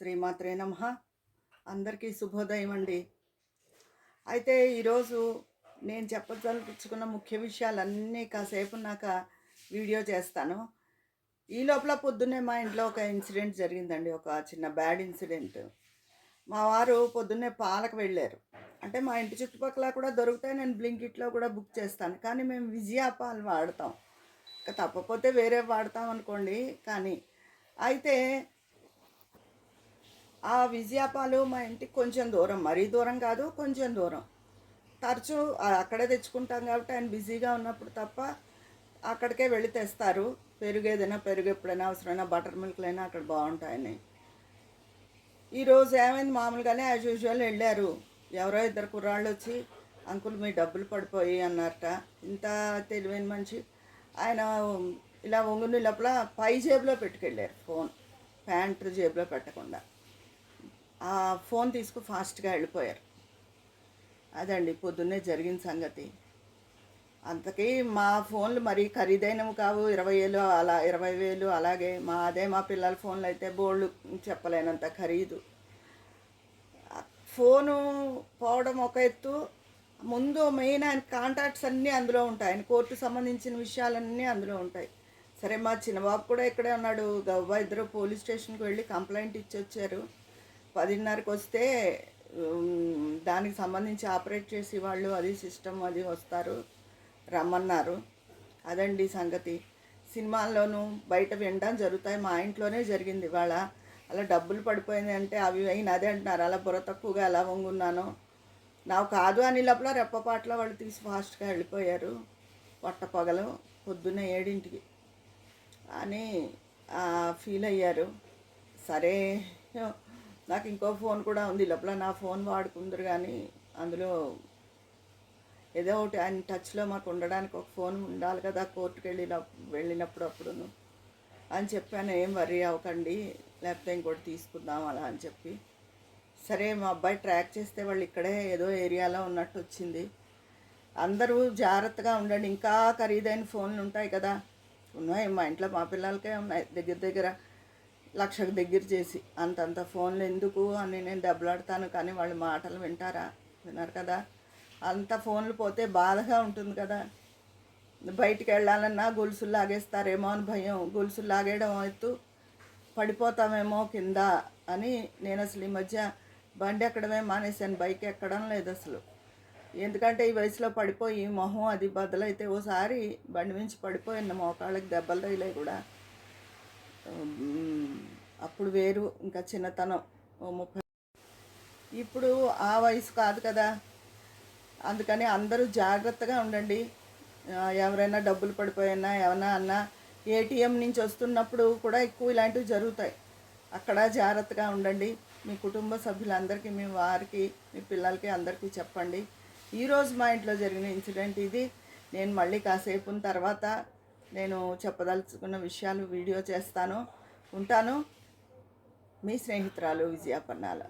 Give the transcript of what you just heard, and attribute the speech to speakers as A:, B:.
A: శ్రీమాత్రే నమ. అందరికీ శుభోదయం అండి. అయితే ఈరోజు నేను చెప్పదలుచుకున్న ముఖ్య విషయాలన్నీ కాసేపు నాక వీడియో చేస్తాను. ఈ లోపల పొద్దున్నే మా ఇంట్లో ఒక ఇన్సిడెంట్ జరిగిందండి. ఒక చిన్న బ్యాడ్ ఇన్సిడెంట్. మా వారు పొద్దున్నే పాలకు వెళ్ళారు. అంటే మా ఇంటి చుట్టుపక్కల కూడా దొరుకుతాయి నేను బ్లింకిట్లో కూడా బుక్ చేస్తాను. కానీ మేము విజయ పాలు వాడతాం. ఇంకా తప్పకపోతే వేరే వాడతాం అనుకోండి. కానీ అయితే ఆ విజయాపాలు మా ఇంటికి కొంచెం దూరం మరీ దూరం కాదు కొంచెం దూరం. తరచూ అక్కడే తెచ్చుకుంటాం కాబట్టి ఆయన బిజీగా ఉన్నప్పుడు తప్ప అక్కడికే వెళ్ళి తెస్తారు. పెరుగు ఏదైనా పెరుగు ఎప్పుడైనా అవసరమైనా బటర్ మిల్క్లైనా అక్కడ బాగుంటాయని. ఈరోజు ఏమైంది? మామూలుగానే యాజ్ యూజువల్ వెళ్ళారు. ఎవరో ఇద్దరు కుర్రాళ్ళు వచ్చి అంకుల్ మీ డబ్బులు పడిపోయి అన్నారట. ఇంత తెలివైన మనిషి. ఆయన ఇలా ఒంగుని లోపల పై జేబులో పెట్టుకెళ్ళారు ఫోన్. ప్యాంట్ జేబులో పెట్టకుండా. ఫోన్ తీసుకు ఫాస్ట్గా వెళ్ళిపోయారు. అదండి పొద్దున్నే జరిగిన సంగతి. అంతకీ మా ఫోన్లు మరీ ఖరీదైనవి కావు. ఇరవై వేలు అలా ఇరవై వేలు అలాగే మా అదే మా పిల్లల ఫోన్లు అయితే బోల్డ్ చెప్పలేనంత ఖరీదు. ఫోను పోవడం ఒక ఎత్తు. ముందు మెయిన్ ఆయన కాంటాక్ట్స్ అన్నీ అందులో ఉంటాయి. ఆయన కోర్టు సంబంధించిన విషయాలన్నీ అందులో ఉంటాయి. సరే మా చిన్నబాబు కూడా ఇక్కడే ఉన్నాడు. గవ్వ ఇద్దరు పోలీస్ స్టేషన్కి వెళ్ళి కంప్లైంట్ ఇచ్చి వచ్చారు పదిన్నరకు వస్తే దానికి సంబంధించి ఆపరేట్ చేసి వాళ్ళు అది సిస్టమ్ అది వస్తారు రమ్మన్నారు. అదండి సంగతి. సినిమాల్లోనూ బయట వినడం జరుగుతాయి. మా ఇంట్లోనే జరిగింది ఇవాళ. అలా డబ్బులు పడిపోయింది అంటే అవి అయిన అదే అంటున్నారు. అలా బుర్ర తక్కువగా ఎలా వంగున్నాను. నాకు కాదు అని లోపల రెప్పపాట్లో వాళ్ళు తీసి ఫాస్ట్గా వెళ్ళిపోయారు. పొట్ట పొగలు పొద్దున్న ఏడింటికి అని ఫీల్ అయ్యారు. సరే నాకు ఇంకో ఫోన్ కూడా ఉంది. లోపల నా ఫోన్ వాడుకుందరు కానీ అందులో ఏదో ఒకటి ఆయన టచ్లో మాకు ఉండడానికి ఒక ఫోన్ ఉండాలి కదా కోర్టుకు వెళ్ళిన వెళ్ళినప్పుడు అప్పుడును అని చెప్పాను. ఏం వరీ అవ్వకండి లేకపోతే ఇంకోటి తీసుకుందాం అలా అని చెప్పి. సరే మా అబ్బాయి ట్రాక్ చేస్తే వాళ్ళు ఇక్కడే ఏదో ఏరియాలో ఉన్నట్టు వచ్చింది. అందరూ జాగ్రత్తగా ఉండండి. ఇంకా ఖరీదైన ఫోన్లు ఉంటాయి కదా. ఉన్నాయి మా ఇంట్లో మా పిల్లలకే ఉన్నాయి. దగ్గర దగ్గర లక్షకు దగ్గర చేసి అంతంత ఫోన్లు ఎందుకు అని నేను దెబ్బలాడతాను కానీ వాళ్ళ మాటలు వింటారా? విన్నారు కదా. అంత ఫోన్లు పోతే బాధగా ఉంటుంది కదా. బయటికి వెళ్ళాలన్నా గొలుసులు లాగేస్తారేమో అని భయం. గొలుసులు లాగేయడం ఎత్తు పడిపోతామేమో కింద అని నేను అసలు ఈ మధ్య బండి ఎక్కడమే మానేశాను. బైక్ ఎక్కడం లేదు అసలు. ఎందుకంటే ఈ వయసులో పడిపోయి మొహం అది బదులైతే ఓసారి బండి మించి పడిపోయిన మోకాళ్ళకి దెబ్బలు తగిలాయి కూడా. అప్పుడు వేరు ఇంకా చిన్నతనం ఓ ముప్పై. ఇప్పుడు ఆ వయసు కాదు కదా. అందుకని అందరూ జాగ్రత్తగా ఉండండి. ఎవరైనా డబ్బులు పడిపోయినా ఏమైనా అన్నా ఏటీఎం నుంచి వస్తున్నప్పుడు కూడా ఎక్కువ ఇలాంటివి జరుగుతాయి. అక్కడ జాగ్రత్తగా ఉండండి. మీ కుటుంబ సభ్యులందరికీ మీ వారికి మీ పిల్లలకి అందరికీ చెప్పండి. ఈరోజు మా ఇంట్లో జరిగిన ఇన్సిడెంట్ ఇది. నేను మళ్ళీ కాసేపు తర్వాత నేను చెప్పదలుచుకున్న విషయాలు వీడియో చేస్తాను. ఉంటాను. మీ స్నేహితురాలు విజయాపన్నాల.